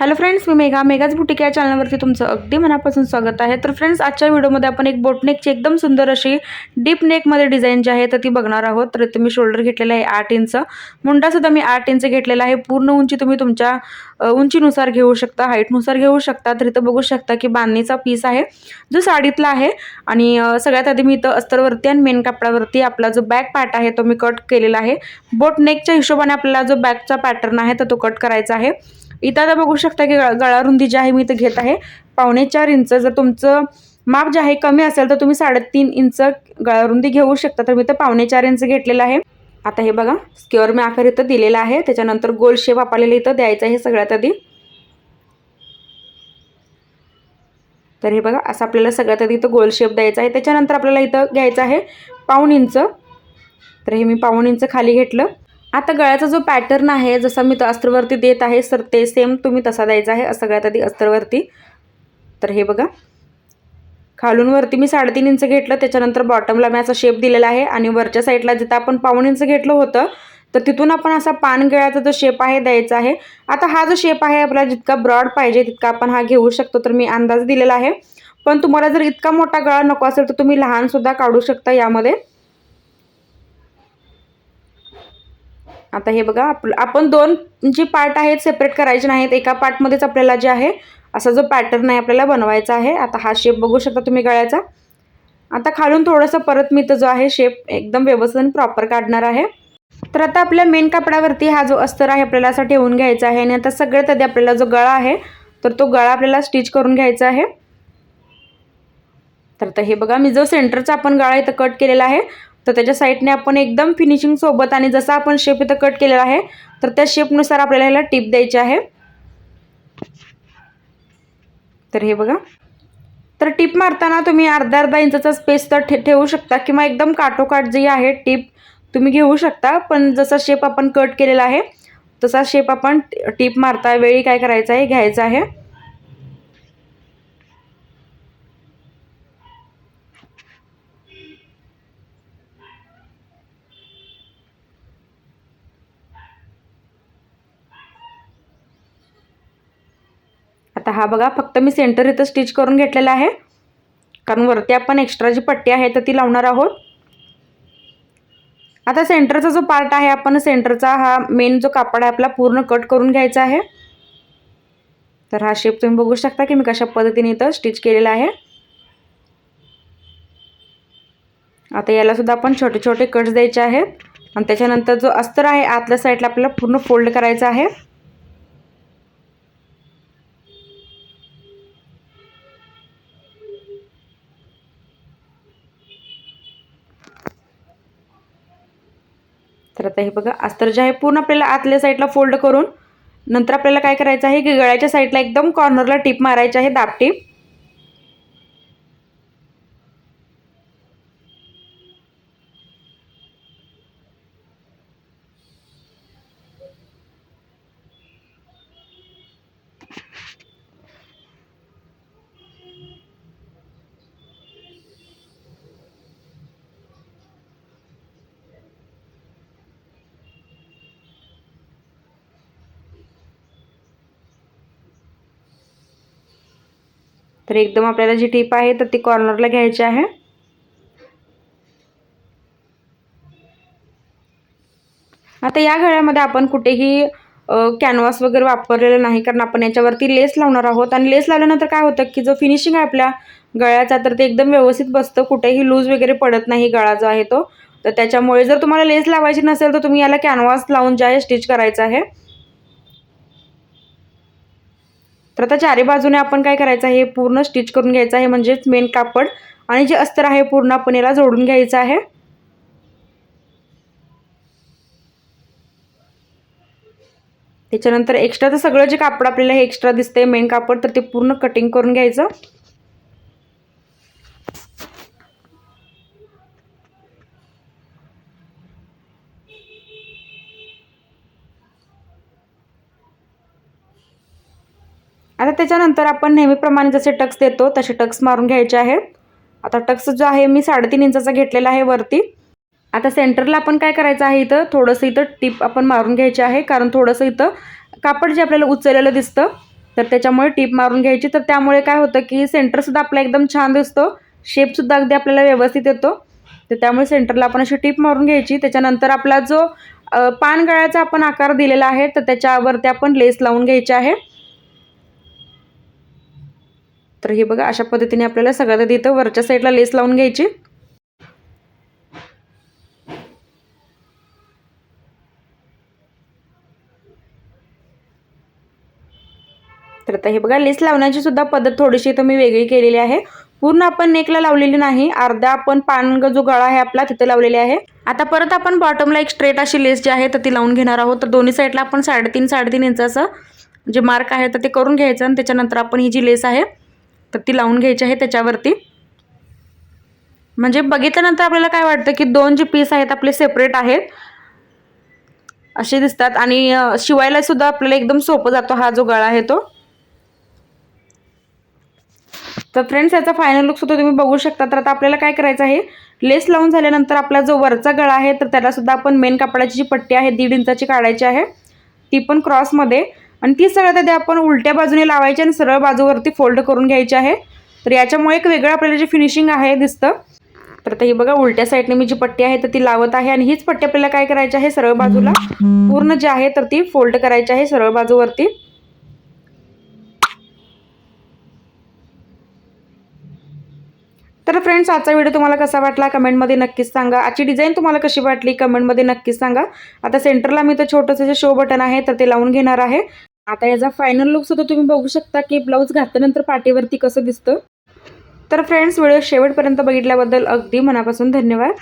Hello friends मी Megha. मेघाच boutique या चॅनलवरती तुमचं अगदी मनापासून स्वागत आहे. तर फ्रेंड्स आजच्या व्हिडिओमध्ये आपण एक बोटनेकची एकदम सुंदर अशी डीप नेकमध्ये डिझाईन जी आहे तर ती बघणार आहोत. तर तुम्ही मी शोल्डर घेतलेला आहे आठ इंच मुंडासुद्धा मी आठ इंच घेतलेला आहे. पूर्ण उंची तुम्ही तुमच्या उंचीनुसार घेऊ शकता हाईटनुसार घेऊ शकता. तर इथं बघू शकता की बांधणीचा पीस आहे जो साडीतला आहे. आणि सगळ्यात आधी मी इथं अस्तरवरती आणि मेन कापडावरती आपला जो बॅक पार्ट आहे तो मी कट केलेला आहे. बोटनेकच्या हिशोबाने आपल्याला जो बॅकचा पॅटर्न आहे तर तो कट करायचा आहे. इथं आता बघू शकता की गळा रुंदी जी आहे मी इथं घेत आहे. पावणे चार इंच. जर तुमचं माप जे आहे कमी असेल तर तुम्ही साडेतीन इंच गळा रुंदी घेऊ शकता. तर मी तर पावणे चार इंच घेतलेलं आहे. आता हे बघा स्क्युअर मी आकार इथं दिलेला आहे. त्याच्यानंतर गोल शेप आपल्याला इथं द्यायचं आहे सगळ्यात आधी. तर हे बघा असं आपल्याला सगळ्यात आधी इथं गोल शेप द्यायचा आहे. त्याच्यानंतर आपल्याला इथं घ्यायचं आहे पाऊण इंच. तर हे मी पाऊण इंच खाली घेतलं. आता गळ्याचा जो पॅटर्न आहे जसा मी तो अस्त्रवरती देत आहे सर ते सेम तुम्ही तसा द्यायचा आहे सगळ्यात आधी अस्त्रवरती तर हे बघा. खालून वरती मी साडेतीन इंच घेतलं त्याच्यानंतर बॉटमला मी असा शेप दिलेला आहे आणि वरच्या साईडला जिथं आपण पाऊण इंच घेतलं होतं तर तिथून आपण असा पान गळ्याचा जो शेप आहे द्यायचा आहे. आता हा जो शेप आहे आपल्याला जितका ब्रॉड पाहिजे तितका आपण हा घेऊ शकतो तर मी अंदाज दिलेला आहे. पण तुम्हाला जर इतका मोठा गळा नको असेल तर तुम्ही लहानसुद्धा काढू शकता यामध्ये. आता हे बघा आप आपण दोन जे पार्ट आहेत सेपरेट करायचे नाहीत एका पार्टमध्येच आपल्याला जे आहे असा जो पॅटर्न आहे आपल्याला बनवायचा आहे. आता हा शेप बघू शकता तुम्ही गळ्याचा. आता खालून थोडंसं परत मी तो जो आहे शेप एकदम व्यवस्थित प्रॉपर काढणार आहे. तर आता आपल्या मेन कापडावरती हा जो अस्तर आहे आपल्याला असा ठेवून घ्यायचा आहे. आणि आता सगळ्यात आधी आपल्याला जो गळा आहे तर तो गळा आपल्याला स्टिच करून घ्यायचा आहे. तर हे बघा मी जो सेंटरचा आपण गळा इथं कट केलेला आहे तर त्याच्या साईडने आपण एकदम फिनिशिंग सोबत आणि जसा आपण शेप इथं कट केलेला आहे तर त्या शेपनुसार आपल्याला ह्याला टिप द्यायची आहे. तर हे बघा. तर टिप मारताना तुम्ही अर्धा अर्धा इंचाचा स्पेस तर ठे ठेवू शकता किंवा एकदम काटोकाट जी आहे टिप तुम्ही घेऊ शकता पण जसा शेप आपण कट केलेला आहे तसा शेप आपण टिप मारता. वेळी काय करायचं आहे? घ्यायचं आहे. आता हा बघा फक्त मी सेंटर इथं स्टिच करून घेतलेला आहे. कारण वरती आपण एक्स्ट्रा जी पट्टी आहे तर ती लावणार आहोत. आता सेंटरचा जो पार्ट आहे आपण सेंटरचा हा मेन जो कापड आहे आपला पूर्ण कट करून घ्यायचा आहे. तर हा शेप तुम्ही बघू शकता की मी कशा पद्धतीने इथं स्टिच केलेला आहे. आता याला सुद्धा आपण छोटे छोटे कट्स द्यायचे आहेत. आणि त्याच्यानंतर जो अस्तर आहे आतल्या साईडला आपल्याला पूर्ण फोल्ड करायचा आहे. तर आता हे बघा अस्तर जे आहे पूर्ण आपल्याला आतल्या साईडला फोल्ड करून नंतर आपल्याला काय करायचं आहे की गळ्याच्या साईडला एकदम कॉर्नरला टीप मारायची आहे दाब टीप. तर एकदम आपल्याला जी टीप आहे तर ती कॉर्नरला घ्यायची आहे. आता या गळ्यामध्ये आपण कुठेही कॅनव्हास वगैरे वापरलेलं नाही कारण आपण याच्यावरती लेस लावणार आहोत. आणि लेस लावल्यानंतर काय होतं की जो फिनिशिंग आहे आपल्या गळ्याचा तर ते एकदम व्यवस्थित बसतं. कुठेही लूज वगैरे पडत नाही गळा जो आहे तो. तर त्याच्यामुळे जर तुम्हाला लेस लावायची नसेल तर तुम्ही याला कॅनव्हास लावून जे आहे स्टिच करायचं आहे. तर आता चारी बाजूने आपण काय करायचं आहे? पूर्ण स्टिच करून घ्यायचं आहे म्हणजेच मेन कापड. आणि जे अस्तर आहे पूर्ण आपण याला जोडून घ्यायचं आहे. त्याच्यानंतर एक्स्ट्राचं सगळं जे कापड आपल्याला हे एक्स्ट्रा दिसतंय मेन कापड तर ते पूर्ण कटिंग करून घ्यायचं. आता त्याच्यानंतर आपण नेहमीप्रमाणे जसे टक्स देतो तसे टक्स मारून घ्यायचे आहेत आता टक्स जो आहे मी साडेतीन इंचाचा घेतलेला आहे वरती. आता सेंटरला आपण काय करायचं आहे इथं? थोडंसं इथं टिप आपण मारून घ्यायची आहे कारण थोडंसं इथं कापड जे आपल्याला उचललेलं दिसतं तर त्याच्यामुळे टीप मारून घ्यायची. तर त्यामुळे काय होतं की सेंटरसुद्धा आपला एकदम छान दिसतो. शेपसुद्धा अगदी आपल्याला व्यवस्थित येतो. तर त्यामुळे सेंटरला आपण अशी टीप मारून घ्यायची. त्याच्यानंतर आपला जो पानगळ्याचा पान गळ्याचा आपण आकार दिलेला आहे तर त्याच्यावरती आपण लेस लावून घ्यायची आहे. तर हे बघा अशा पद्धतीने आपल्याला सगळ्यात आधी इथं वरच्या साईडला लेस लावून घ्यायची. तर आता हे बघा लेस लावण्याची सुद्धा पद्धत थोडीशी इथं मी वेगळी केलेली आहे. पूर्ण आपण नेकला लावलेली नाही अर्धा आपण पान जो गळा आहे आपला तिथे लावलेले आहे. आता परत आपण बॉटमला एक स्ट्रेट अशी लेस जी आहे तर ती लावून घेणार आहोत. तर दोन्ही साईडला आपण साडेतीन साडेतीन इंचाचं जे मार्क आहे तर ते करून घ्यायचं आणि त्याच्यानंतर आपण ही जी लेस आहे तर ती लावून घ्यायची आहे त्याच्यावरती. म्हणजे बघितल्यानंतर आपल्याला काय वाटतं की दोन जे पीस आहेत आपले सेपरेट आहेत. असे दिसतात. आणि शिवायला सुद्धा आपल्याला एकदम सोपं जातो हा जो गळा आहे तो. तर फ्रेंड्स याचा फायनल लुक सुद्धा तुम्ही बघू शकता. तर आता आपल्याला काय करायचं आहे? लेस लावून झाल्यानंतर आपला जो वरचा गळा आहे तर त्याला सुद्धा आपण मेन कापडाची जी पट्टी आहे दीड इंचाची काढायची आहे. ती पण क्रॉसमध्ये आणि ती सगळ्यात आधी आपण उलट्या बाजूने लावायची आणि सरळ बाजूवरती फोल्ड करून घ्यायची आहे. तर याच्यामुळे एक वेगळं आपल्याला जे फिनिशिंग आहे दिसतं. तर आता ही बघा उलट्या साईडने मी जी पट्टी आहे तर ती लावत आहे आणि हीच पट्टी आपल्याला काय करायची आहे? सरळ बाजूला. पूर्ण जी आहे तर ती फोल्ड करायची आहे सरळ बाजूवरती. तर फ्रेंड्स आजचा व्हिडिओ तुम्हाला कसा वाटला? कमेंटमध्ये नक्कीच सांगा. आजची डिझाईन तुम्हाला कशी वाटली? कमेंटमध्ये नक्कीच सांगा. आता सेंटरला मी तर छोटंसं जे शो बटन आहे तर ते लावून घेणार आहे. आता याचा फायनल लुक सुद्धा तुम्ही बघू शकता की ब्लाऊज घातल्यानंतर पाठीवरती कसं दिसतं. तर फ्रेंड्स व्हिडिओ शेवटपर्यंत बघितल्याबद्दल अगदी मनापासून धन्यवाद.